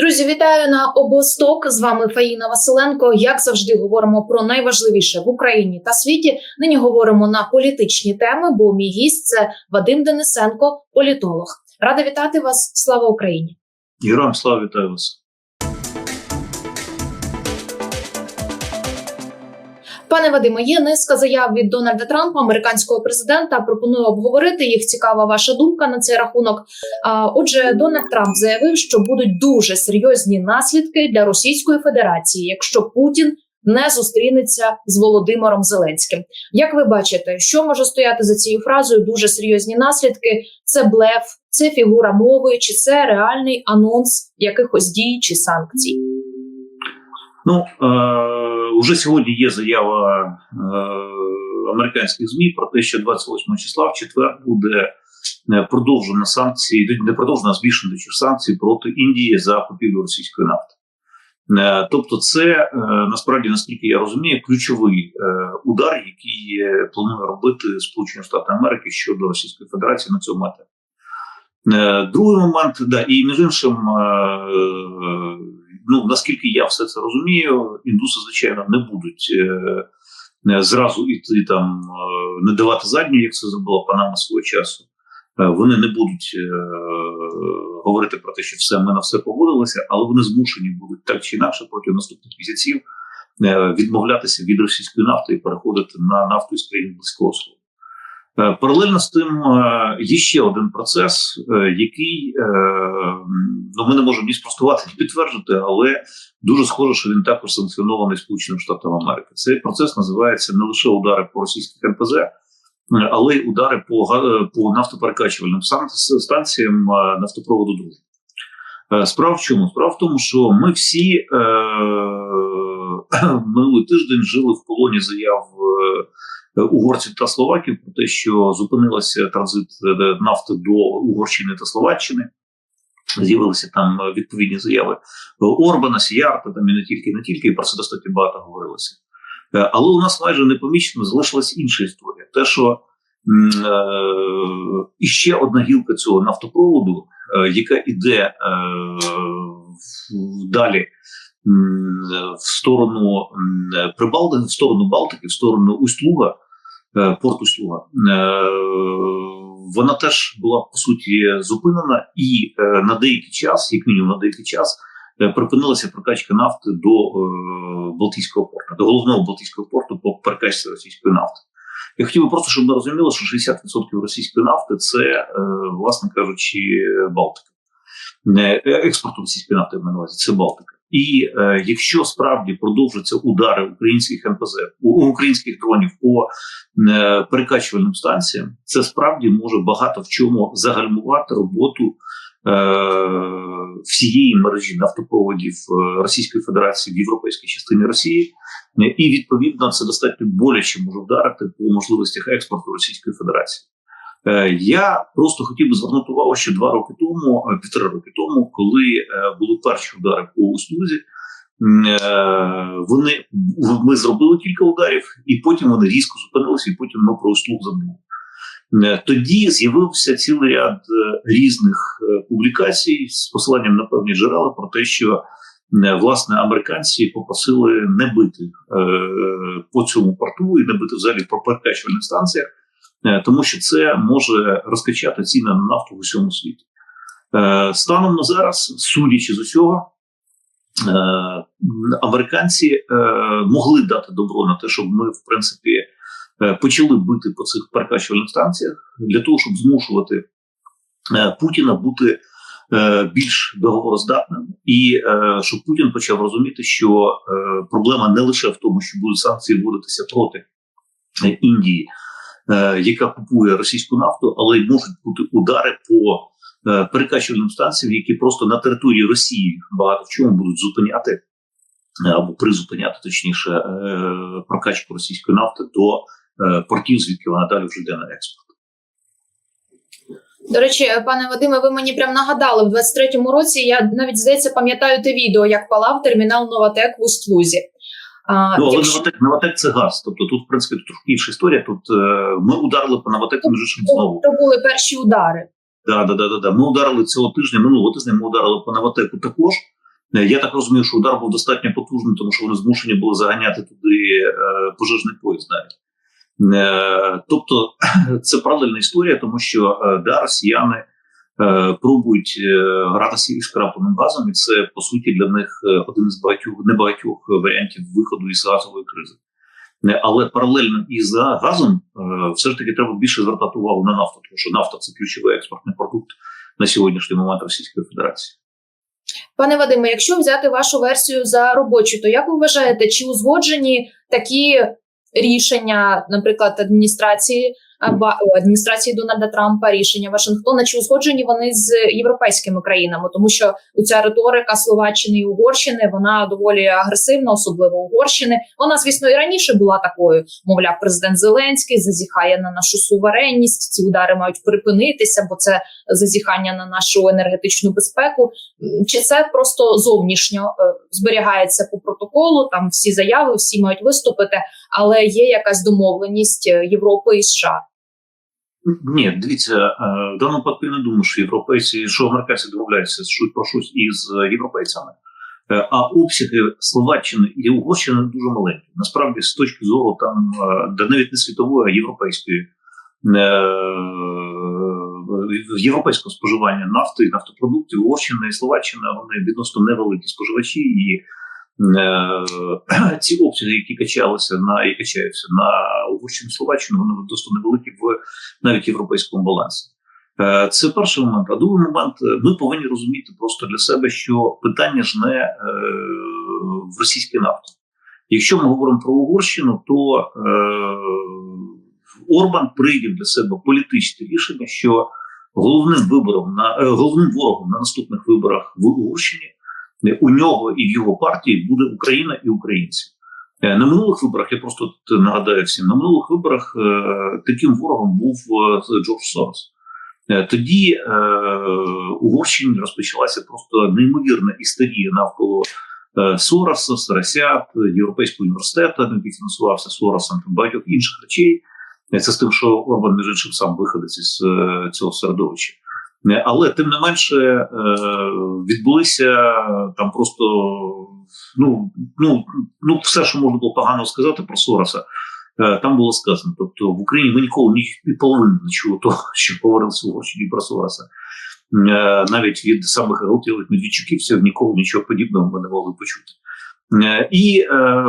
Друзі, вітаю на обосток. З вами Фаїна Василенко. Як завжди, говоримо про найважливіше в Україні та світі. Нині говоримо на політичні теми. Бо мій гість це Вадим Денисенко, політолог. Рада вітати вас. Слава Україні! Героям слава вітаю вас. Пане Вадиме, є низка заяв від Дональда Трампа, американського президента. Пропоную обговорити їх. Цікава ваша думка на цей рахунок. Отже, Дональд Трамп заявив, що будуть дуже серйозні наслідки для Російської Федерації, якщо Путін не зустрінеться з Володимиром Зеленським. Як ви бачите, що може стояти за цією фразою? Дуже серйозні наслідки. Це блеф, це фігура мови, чи це реальний анонс якихось дій чи санкцій? Ну е, уже сьогодні є заява е, американських змі про те, що 28 числа в четвер буде е, продовжено санкції, не продовжено, а збільшено санкції проти Індії за купівлю російської нафти. Е, тобто, це е, насправді, наскільки я розумію, ключовий е, удар, який е, планує робити Сполучені Штати Америки щодо Російської Федерації на цьому етапі. Е, Другий момент, да, і між іншим, е, ну наскільки я все це розумію, індуси, звичайно, не будуть е, е, зразу іти там, е, не давати задню, як це зробила Панама свого часу. Е, Вони не будуть е, говорити про те, що все ми на все погодилися, але вони змушені будуть так чи інакше протягом наступних місяців е, відмовлятися від російської нафти і переходити на нафту із країн близького сходу. Е, Паралельно з тим е, є ще один процес, е, який ну, ми не можемо ні спростувати, ні підтвердити, але дуже схоже, що він також санкціонований Сполученими Штатами Америки. Цей процес називається не лише удари по російських НПЗ, але й удари по, по нафтоперекачувальним станціям нафтопроводу «Дружба». Е, Справа в чому? Справа в тому, що ми всі е, минулий тиждень жили в полоні заяв угорців та словаків про те, що зупинилася транзит е, нафти до Угорщини та Словаччини. З'явилися там е, відповідні заяви Орбана, Сіярта, там і не тільки, не тільки, і про це достатньо багато говорилося. Е, Але у нас майже непомічено залишилась інша історія. Те, що м, е, іще одна гілка цього нафтопроводу, е, яка іде е, далі в сторону м, Прибалтики, в сторону Балтики, в сторону Усть-Луга, е, порту Слуга, е, вона теж була по суті зупинена, і е, на деякий час, як мінімум на деякий час, припинилася прокачка нафти до Балтійського порту, до головного Балтійського порту по перекачці російської нафти. Я хотів би просто, щоб ми розуміли, що 60% російської нафти це, власне кажучи, Балтика. Не, е, російської нафти я маю на увазі, це Балтика. І е, якщо справді продовжаться удари українських НПЗ, українських дронів по е, перекачувальним станціям, це справді може багато в чому загальмувати роботу е, всієї мережі нафтопроводів е, Російської Федерації в європейській частині Росії, і відповідно це достатньо боляче може вдарити по можливостях експорту Російської Федерації. Е, Я просто хотів би звернути увагу, що два роки тому, е, півтора роки тому, коли е, були перші удари по Услузі, вони ми зробили кілька ударів, і потім вони різко зупинилися, і потім ми про услуг забули. Тоді з'явився цілий ряд різних публікацій з посиланням на певні джерела про те, що власне американці попросили не бити по цьому порту і не бити взагалі по перекачувальних станціях, тому що це може розкачати ціни на нафту в усьому світі. Е, Станом на зараз, судячи з усього, е, американці е, могли дати добро на те, щоб ми, в принципі, е, почали бити по цих перекачувальних станціях для того, щоб змушувати е, Путіна бути е, більш договороздатним, і е, щоб Путін почав розуміти, що е, проблема не лише в тому, що будуть санкції вводитися проти е, Індії, е, яка купує російську нафту, але й можуть бути удари по е, перекачувальним станціям, які просто на території Росії багато в чому будуть зупиняти е, або призупиняти, точніше, е, прокачку російської нафти до е, портів, звідки вона далі вже йде на експорт. До речі, пане Вадиме, ви мені прям нагадали в 23-му році. Я навіть здається пам'ятаю те відео, як палав термінал Новатек в Усть-Лузі. А, Ну, але якщо- Новотек, Новотек це газ. Тобто тут, в принципі, трохи інша історія. Тут е, ми ударили по Новотеку між іншим знову. То були перші удари. Да, да, да, да, да. Ми ударили цього тижня, минулого тижня ми ударили по Новотеку також. Е, Я так розумію, що удар був достатньо потужний, тому що вони змушені були заганяти туди е, пожежний поїзд навіть. Е, Тобто це паралельна історія, тому що е, да, росіяни пробують е, гратися із крапленим газом, і це по суті для них е, один із багатьох небагатьох варіантів виходу із газової кризи. Е, Але паралельно із газом е, все ж таки треба більше звертати увагу на нафту, тому що нафта це ключовий експортний продукт на сьогоднішній момент Російської Федерації. Пане Вадиме, якщо взяти вашу версію за робочу, то як ви вважаєте, чи узгоджені такі рішення, наприклад, адміністрації адміністрації Дональда Трампа, рішення Вашингтона, чи узгоджені вони з європейськими країнами? Тому що ця риторика Словаччини і Угорщини вона доволі агресивна, особливо Угорщини. Вона, звісно, і раніше була такою. Мовляв, президент Зеленський зазіхає на нашу суверенність. Ці удари мають припинитися, бо це зазіхання на нашу енергетичну безпеку. Чи це просто зовнішньо е, зберігається по протоколу? Там всі заяви, всі мають виступити, але є якась домовленість е, Європи і США. Ні, дивіться, е, в даному випадку я не думаю, що європейці, що американці домовляються що- про щось із європейцями. Е, А обсяги Словаччини і Угорщини дуже маленькі. Насправді, з точки зору там, е, да навіть не світової, а європейської європейського споживання нафти нафтопродуктів, Угорщина і Словаччина вони відносно невеликі споживачі, і ці обсяги, які качалися на і качаються на Угорщину Словаччину, вони досить невеликі в навіть європейському балансі. Е, Це перший момент. А другий момент, е, ми повинні розуміти просто для себе, що питання ж не е, в російській нафті. Якщо ми говоримо про Угорщину, то е, Орбан прийняв для себе політичне рішення, що головним вибором на е, головним ворогом на наступних виборах в Угорщині е, у нього і в його партії буде Україна і українці. Е, На минулих виборах я просто нагадаю всім, на минулих виборах е, таким ворогом був е, Джордж Сорос. Е, Тоді е, Угорщині розпочалася просто неймовірна істерія навколо е, Сороса, Соросят, Європейського університету, який фінансувався Соросом та багатьох інших речей. Е, Це з тим, що Орбан між іншим сам виходить із е, цього середовища. Е, Але тим не менше е, відбулися там просто ну, ну, ну, все, що можна було погано сказати про Сороса, е, там було сказано. Тобто в Україні ми ніколи ні і половину не чули того, що говорилося в Угорщині про Сороса. Навіть від самих героїв медведчуківців ніколи нічого подібного ми не могли почути. І,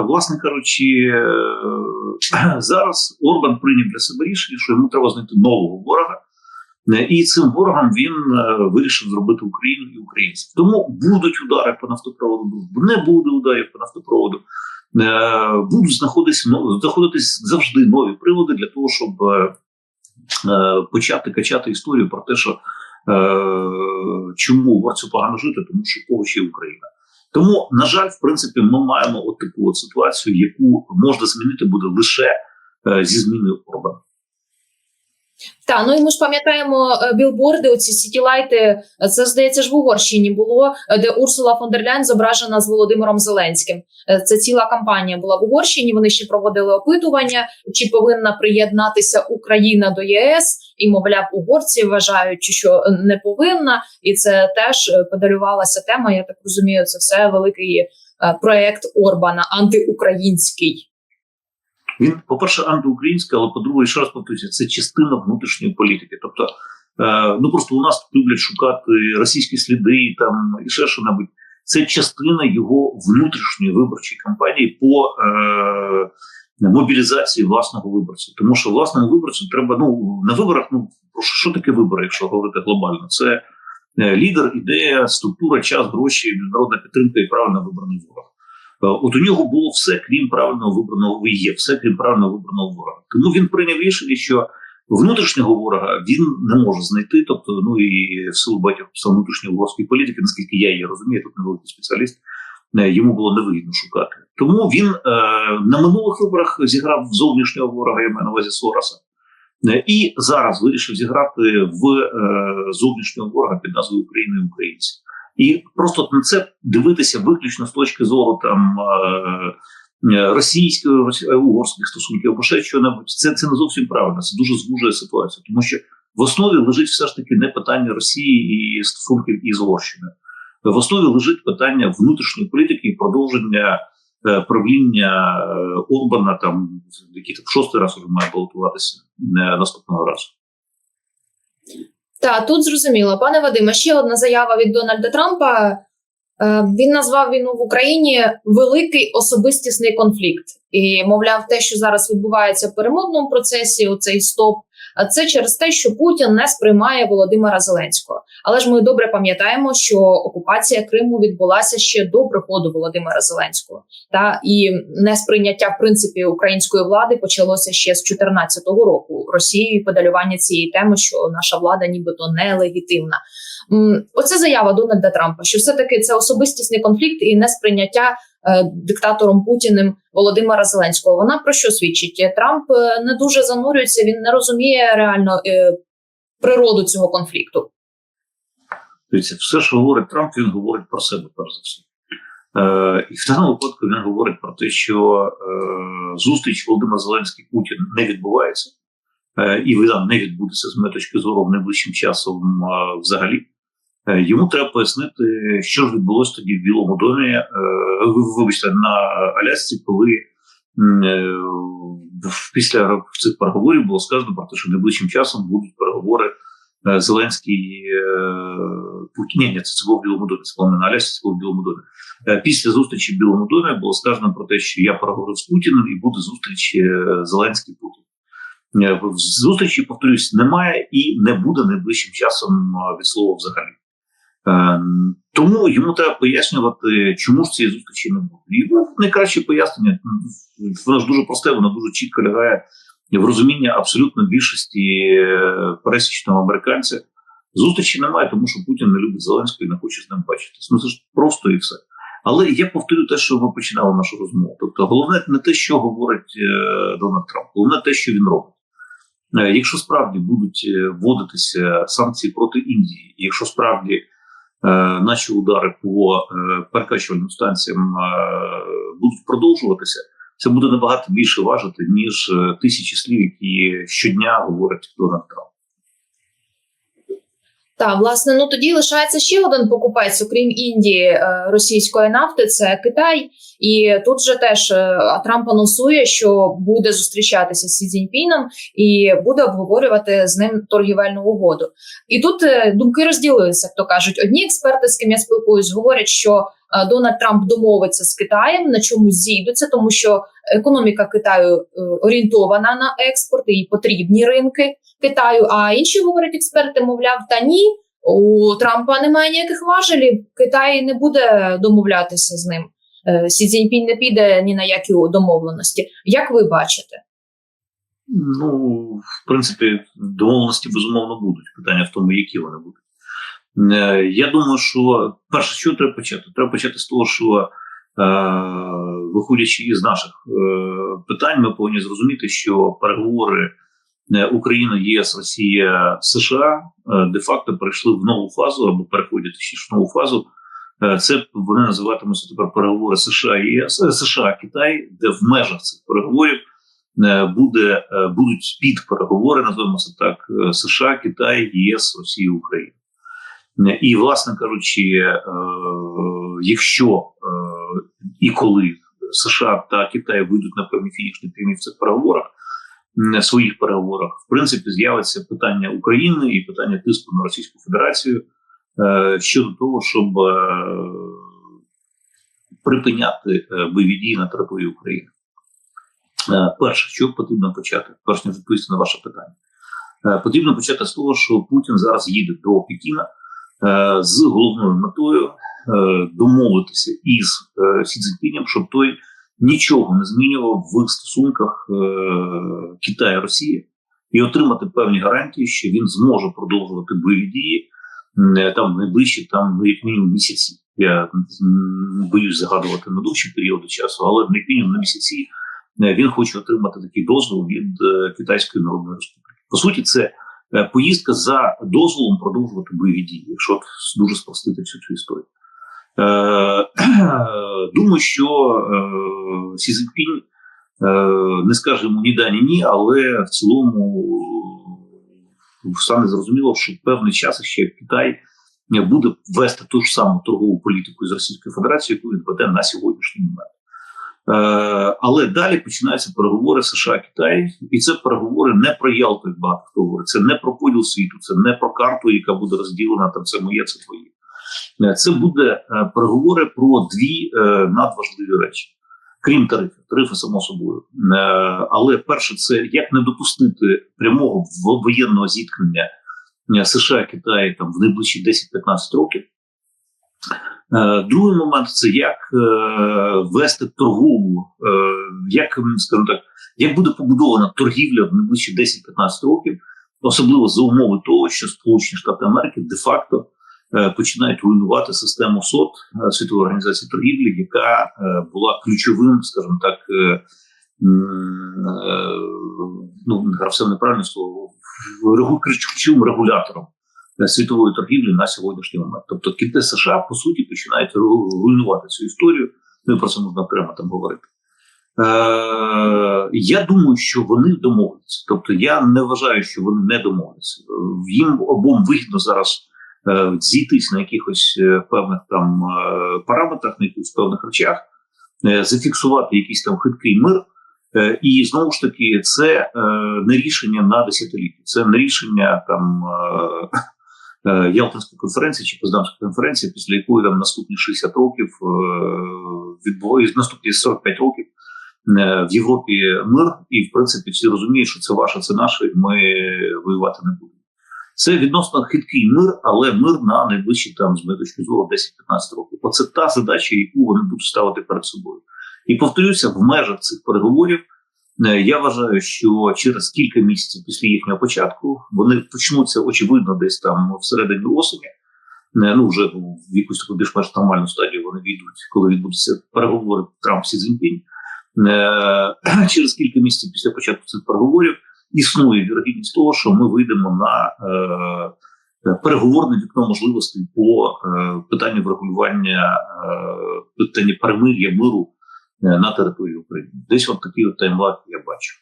власне кажучи, зараз Орбан прийняв для себе рішення, що йому треба знайти нового ворога. Е, І цим ворогом він е, вирішив зробити Україну і українців. Тому будуть удари по нафтопроводу, не буде ударів по нафтопроводу. Е, Будуть знаходитись знаходитись завжди нові приводи для того, щоб почати качати історію про те, що чому угорцю погано жити, тому що поруч є Україна. Тому, на жаль, в принципі, ми маємо от таку от ситуацію, яку можна змінити буде лише зі зміною Орбана. Та ну і ми ж пам'ятаємо е, білборди, оці сітілайти. е, Це здається ж в Угорщині було, е, де Урсула фон дер Ляйн зображена з Володимиром Зеленським. Це ціла кампанія була в Угорщині. Вони ще проводили опитування, чи повинна приєднатися Україна до ЄС, і мовляв, угорці вважають, що не повинна, і це теж подарувалася тема. Я так розумію, це все великий проект Орбана антиукраїнський. Він, по-перше, антиукраїнський, але по-друге, ще раз повторюся, це частина внутрішньої політики. Тобто, е, ну просто у нас люблять шукати російські сліди там і ще що небудь. Це частина його внутрішньої виборчої кампанії по е, мобілізації власного виборця. Тому що власному виборцю треба ну на виборах. Ну що, таке вибори, якщо говорити глобально? Це е, лідер, ідея, структура, час, гроші, міжнародна підтримка і правильно вибраний ворог. Е, От у нього було все, крім правильного вибраного є, все крім правильно вибраного ворога. Тому він прийняв рішення, що внутрішнього ворога він не може знайти. Тобто, ну і в силу багатьох внутрішньої угорської політики, наскільки я її розумію, тут не великий спеціаліст. е, Йому було невигідно шукати. Тому він е, на минулих виборах зіграв зовнішнього ворога, я маю на увазі Сороса. Е, І зараз вирішив зіграти в е, зовнішнього ворога під назвою України і Українці. І просто на це дивитися виключно з точки зору там е, е, російської рос- е, угорських стосунків або ще що-небудь, це, це не зовсім правильно. Це дуже звужує ситуацію, тому що в основі лежить все ж таки не питання Росії і стосунків із Угорщиною. в основі лежить питання внутрішньої політики і продовження е, правління Орбана, там який там шостий раз уже має балотуватися е, наступного разу. Та тут зрозуміло, пане Вадиме, ще одна заява від Дональда Трампа. Е, Він назвав війну в Україні великий особистісний конфлікт, і мовляв, те, що зараз відбувається в перемовному процесі, оцей стоп, а це через те, що Путін не сприймає Володимира Зеленського. Але ж ми добре пам'ятаємо, що окупація Криму відбулася ще до приходу Володимира Зеленського, та і несприйняття в принципі української влади почалося ще з 2014 року Росією і педалювання цієї теми, що наша влада нібито нелегітимна. Оце заява Дональда Трампа, що все таки це особистісний конфлікт і несприйняття диктатором Путіним Володимира Зеленського. Вона про що свідчить? Трамп е, не дуже занурюється, він не розуміє реально е, природу цього конфлікту. Дивіться, все, що говорить Трамп, він говорить про себе, перш за все. Е, і в даному випадку він говорить про те, що е, зустріч Володимир Зеленський Путін не відбувається, е, і вона не відбудеться з моєї точки зору найближчим часом е, взагалі. Е, йому треба пояснити, що ж відбулося тоді в Білому домі, е, ви- вибачте, на Алясці, коли е, після цих переговорів було сказано про те, що найближчим часом будуть переговори Зеленський Путін. Ні, це, було в Білому домі, це було Алясці, це було в Білому домі. Після зустрічі в Білому домі було сказано про те, що я переговорив з Путіним і буде зустріч Зеленський Путін. Зустрічі, повторюсь, немає і не буде найближчим часом від слова взагалі. Е, Тому йому треба пояснювати, чому ж цієї зустрічі не буде. І ну, найкраще пояснення, воно ж дуже просте, воно дуже чітко лягає в розуміння абсолютно більшості е, пересічного американця. Зустрічі немає, тому що Путін не любить Зеленського і не хоче з ним бачитись. Ну це ж просто і все. Але я повторю те, що ми починали нашу розмову. Тобто, головне не те, що говорить е, Дональд Трамп, головне те, що він робить. Е, Якщо справді будуть вводитися санкції проти Індії, якщо справді наші удари по е, перекачувальним станціям е, будуть продовжуватися, це буде набагато більше важити, ніж е, тисячі слів, які щодня говорить Дональд Трамп. Так, власне, ну тоді лишається ще один покупець, окрім Індії е, російської нафти, це Китай. І тут же теж е, Трамп анонсує, що буде зустрічатися з Сі Цзіньпіном і буде обговорювати з ним торгівельну угоду. І тут е, думки розділилися, як то кажуть. Одні експерти, з ким я спілкуюсь, говорять, що Дональд Трамп домовиться з Китаєм на чомусь зійдуться, тому що економіка Китаю е, орієнтована на експорт, і потрібні ринки Китаю. А інші говорять експерти, мовляв, та ні, у Трампа немає ніяких важелів. Китай не буде домовлятися з ним. Е, Сі Цзіньпінь не піде ні на які домовленості. Як ви бачите? Ну, в принципі, домовленості безумовно будуть. Питання в тому, які вони будуть. Е, Я думаю, що перше, що треба почати? Треба почати з того, що е, виходячи із наших е, питань, ми повинні зрозуміти, що переговори Україна, ЄС, Росія, США де-факто перейшли в нову фазу або переходять ще в нову фазу. Це вони називатимуться тепер переговори США і ЄС, США Китай, де в межах цих переговорів е, буде будуть підпереговори, називаємо це так: США, Китай, ЄС, Росія, Україна. І, власне кажучи, е, якщо е, і коли США та Китай вийдуть на певні фінішні прямі в цих переговорах, м, своїх переговорах, в принципі, з'явиться питання України і питання тиску на Російську Федерацію е, щодо того, щоб припиняти бойові дії на території України. Перше, що потрібно почати, перш ніж відповісти на ваше питання, потрібно почати з того, що Путін зараз їде до Пекіна з головною метою е, домовитися із е, Сі Цзіньпінем, щоб той нічого не змінював в стосунках е, Китаю Росії і отримати певні гарантії, що він зможе продовжувати бойові дії е, там найближчі там ну, як мінімум місяці. Я боюсь загадувати на довші періоди часу, але як мінімум на місяці е, він хоче отримати такий дозвіл від е, Китайської Народної Республіки. По суті, це е, поїздка за дозволом продовжувати бойові дії, якщо дуже спростити всю цю історію. Е, думаю, що е, Сі е, не скаже йому ні да, ні ні, але в цілому е, стане зрозуміло, що певний час ще Китай буде вести ту ж саму торгову політику з Російською Федерацією, яку він веде на сьогоднішній момент. Е, але далі починаються переговори США Китай, і це переговори не про Ялту, як багато хто говорить. Це не про поділ світу, це не про карту, яка буде розділена. Там це моє, це твоє. Е, Це буде е, переговори про дві надважливі речі, крім тарифів. Тарифи само собою. Але перше, це як не допустити прямого воєнного зіткнення США Китаю там в найближчі 10-15 років. Е, Другий момент це як е, вести торгову, е, як скажімо так, як буде побудована торгівля в найближчі 10-15 років, особливо за умови того, що Сполучені Штати Америки де-факто починають руйнувати систему СОТ світової організації торгівлі, яка була ключовим, скажімо так, ну не все неправильне слово, ключовим регулятором світової торгівлі на сьогоднішній момент. Тобто Китай США по суті починають руйнувати цю історію. Ну і про це можна окремо там говорити. Е, я думаю, що вони домовляться. Тобто, я не вважаю, що вони не домовляться. Їм обом вигідно зараз е, зійтись на якихось е, певних там е, параметрах, на якихось певних речах, е, зафіксувати якийсь там хиткий мир. Е, І знову ж таки, це е, не рішення на десятиліття, це не рішення там е, е, Ялтинської конференції чи Познанської конференції, після якої там наступні 60 років е, відбувають наступні 45 років е, в Європі мир, і в принципі всі розуміють, що це ваше, це наше, ми воювати не будемо. Це відносно хиткий мир, але мир на найближчі там з моєї точки зору 10-15 років. Оце та задача, яку вони будуть ставити перед собою. І повторюся, в межах цих переговорів я вважаю, що через кілька місяців після їхнього початку вони почнуться очевидно десь там всередині осені. Е, Ну вже в якусь таку більш-менш нормальну стадію вони війдуть, коли відбудуться переговори Трамп Сі Цзіньпінь. Е, Через кілька місяців після початку цих переговорів існує вірогідність того, що ми вийдемо на е, переговорне вікно можливостей по е, питанню врегулювання е, питання перемир'я миру е, на території України. Десь от такий от таймлайн я бачу.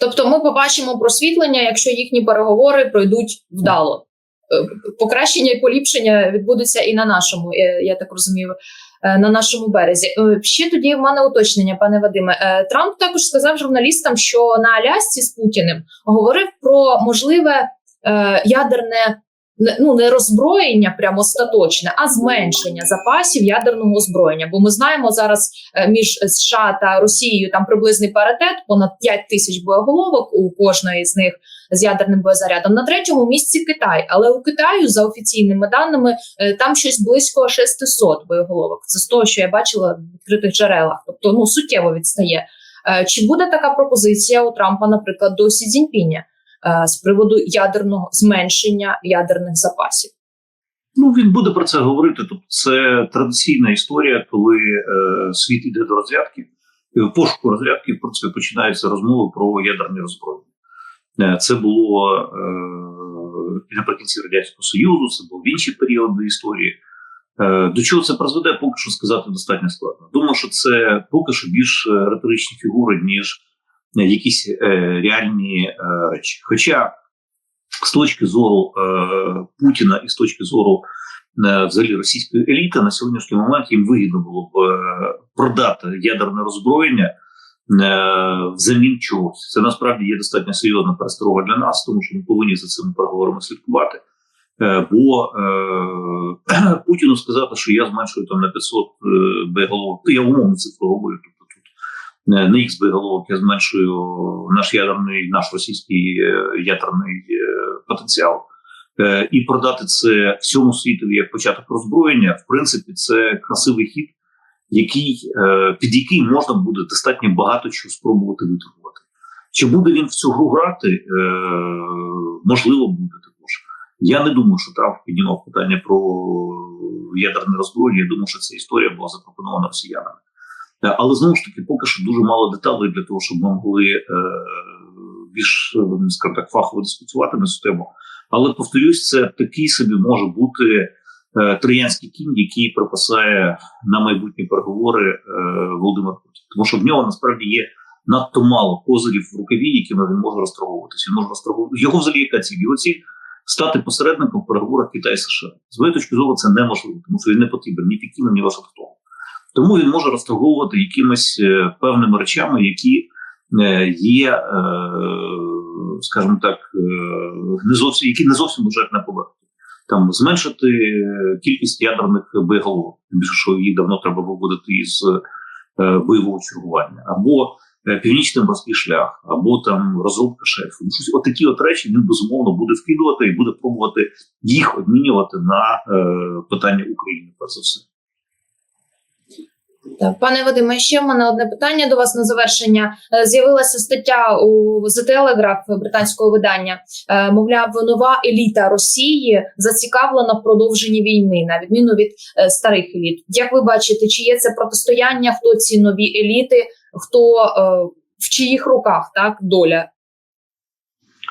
Тобто, ми побачимо просвітлення, якщо їхні переговори пройдуть вдало. Е, Покращення і поліпшення відбудуться і на нашому, е, я так розумію, е, на нашому березі. Е, Ще тоді в мене уточнення, пане Вадиме. Е, Трамп також сказав журналістам, що на Алясці з Путіним говорив про можливе е, ядерне не- ну не роззброєння, прямо остаточне, а зменшення запасів ядерного озброєння. Бо ми знаємо зараз е, між США та Росією там приблизний паритет, понад 5 тисяч боєголовок у кожної з них з ядерним боєзарядом. На третьому місці Китай, але у Китаю за офіційними даними е, там щось близько 600 боєголовок. Це з того, що я бачила в відкритих джерелах. Тобто ну суттєво відстає. Е, Чи буде така пропозиція у Трампа, наприклад, до Сі Цзіньпіня з приводу ядерного зменшення ядерних запасів? Ну він буде про це говорити. Тобто, це традиційна історія, коли е, світ іде до розрядки, і в пошуку розрядки в принципі починаються розмови про ядерні роззброєння. Е, Це було е, наприкінці радянського союзу, це був в інші періоди історії. Е, До чого це призведе, поки що сказати достатньо складно. Думаю, що це поки що більш е, риторичні фігури, ніж е, якісь е, реальні е, речі. Хоча з точки зору е, Путіна і з точки зору е, взагалі російської еліти на сьогоднішній момент їм вигідно було б е, продати ядерне роззброєння е, взамін чогось. Це насправді є достатньо серйозна пересторога для нас, тому що ми повинні за цими переговорами слідкувати. Е, бо е, Путіну сказати, що я зменшую там на 500 е, боєголовок, то я умовну цифру говорю. Тобто е, на X боєголовок я зменшую наш ядерний, наш російський е, ядерний е, потенціал. Е, І продати це всьому світу як початок роззброєння, в принципі, це красивий хід, який, під який можна буде достатньо багато чого спробувати виторгувати. Чи буде він в цю гру грати? Можливо, буде також. Я не думаю, що Трамп піднімав питання про ядерне роззброєння. Я думаю, що ця історія була запропонована росіянами. Е, Але знову ж таки, поки що дуже мало деталей для того, щоб ми могли е, більш е, скажімо так фахово дискутувати на цю тему. Але повторюсь, це такий собі може бути е, троянський кінь, який припасає на майбутні переговори е, Володимир Путін. Тому що в нього насправді є надто мало козирів в рукаві, якими він може розторговуватися. Він може розторговувати його взагалі яка ціль? Його ціль стати посередником в переговорах Китаю США. З моєї точки зору, це неможливо, тому що він не потрібен ні Пекіну, ні Вашингтону. Тому він може розторговувати якимись е, певними речами, які е, є, е, скажімо так, не зовсім які не зовсім лежать на поверхні. Там зменшити кількість ядерних боєголовок, більше що їх давно треба виводити із бойового чергування, або північний морський шлях, або там розробка шельфу. Ну, щось отакі от речі він безумовно буде вкидувати і буде пробувати їх обмінювати на питання України. Перш за все. Так, пане Вадиме, ще в мене одне питання до вас на завершення. Е, З'явилася стаття у The Telegraph британського видання. Е, Мовляв, нова еліта Росії зацікавлена в продовженні війни, на відміну від е, старих еліт. Як ви бачите, чи є це протистояння? Хто ці нові еліти? Хто в чиїх руках так доля?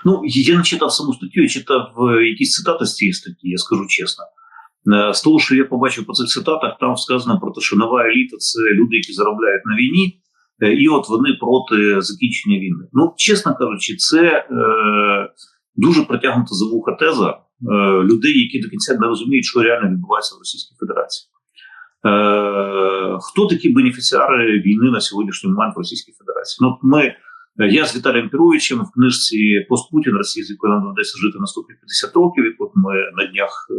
Ну, я не читав саму статтю, я читав якісь цитати з цієї статті, я скажу чесно. Е, З того, що я побачив по цих цитатах, там сказано про те, що нова еліта це люди, які заробляють на війні, е, і от вони проти закінчення війни. Ну, чесно кажучи, це е, дуже притягнута за вуха теза е, людей, які до кінця не розуміють, що реально відбувається в Російській Федерації. Е, хто такі бенефіціари війни на сьогоднішній момент в Російській Федерації? Ну, ми Я з Віталієм Піровичем в книжці Пост Путін Росії, з якою нам доведеться жити наступні 50 років, яку ми на днях е,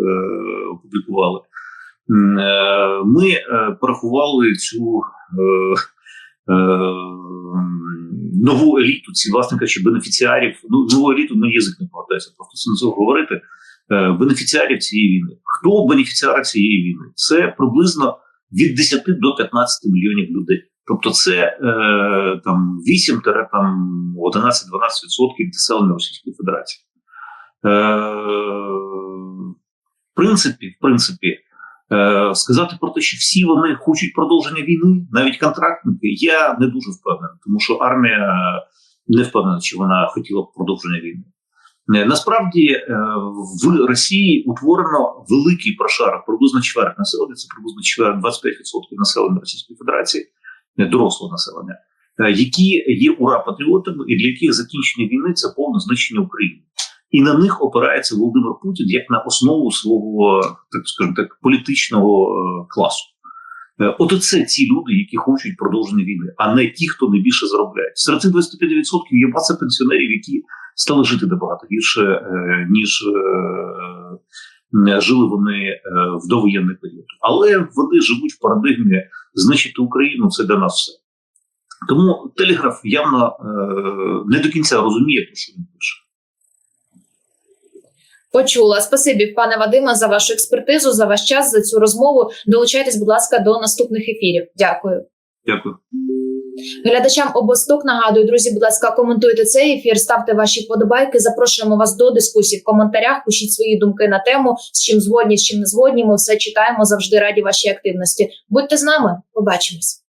опублікували. Е, Ми е, порахували цю е, е, нову еліту, ці власне кажучи, бенефіціарів. Ну, нову еліту на язик не повертається, просто це говорити. Е, бенефіціарів цієї війни. Хто бенефіціари цієї війни? Це приблизно від 10 до 15 мільйонів людей. Тобто це е, там 8 там 11-12% населення Російської Федерації. Е, в принципі, в принципі, е, сказати про те, що всі вони хочуть продовження війни, навіть контрактники, я не дуже впевнений, тому що армія не впевнена, чи вона хотіла б продовження війни. Е, Насправді е, в Росії утворено великий прошарок, приблизно чверть населення, це приблизно чверть 25% населення Російської Федерації е, дорослого населення, е, які є ура-патріотами, і для яких закінчення війни це повне знищення України. І на них опирається Володимир Путін як на основу свого, так скажімо так, політичного е, класу. Е, От це ці люди, які хочуть продовження війни, а не ті, хто найбільше заробляє. Серед цих 25% є маса пенсіонерів, які стали жити набагато гірше, е, ніж е, жили вони е, в довоєнний період. Але вони живуть в парадигмі знищити Україну це для нас все. Тому телеграф явно е, не до кінця розуміє, те, що він пише. Почула. Спасибі, пане Вадиме, за вашу експертизу, за ваш час, за цю розмову. Долучайтесь, будь ласка, до наступних ефірів. Дякую. Дякую. Глядачам обосток нагадую, друзі, будь ласка, коментуйте цей ефір, ставте ваші вподобайки. Запрошуємо вас до дискусії в коментарях. Пишіть свої думки на тему, з чим згодні, з чим не згодні. Ми все читаємо завжди раді вашій активності. Будьте з нами, побачимось.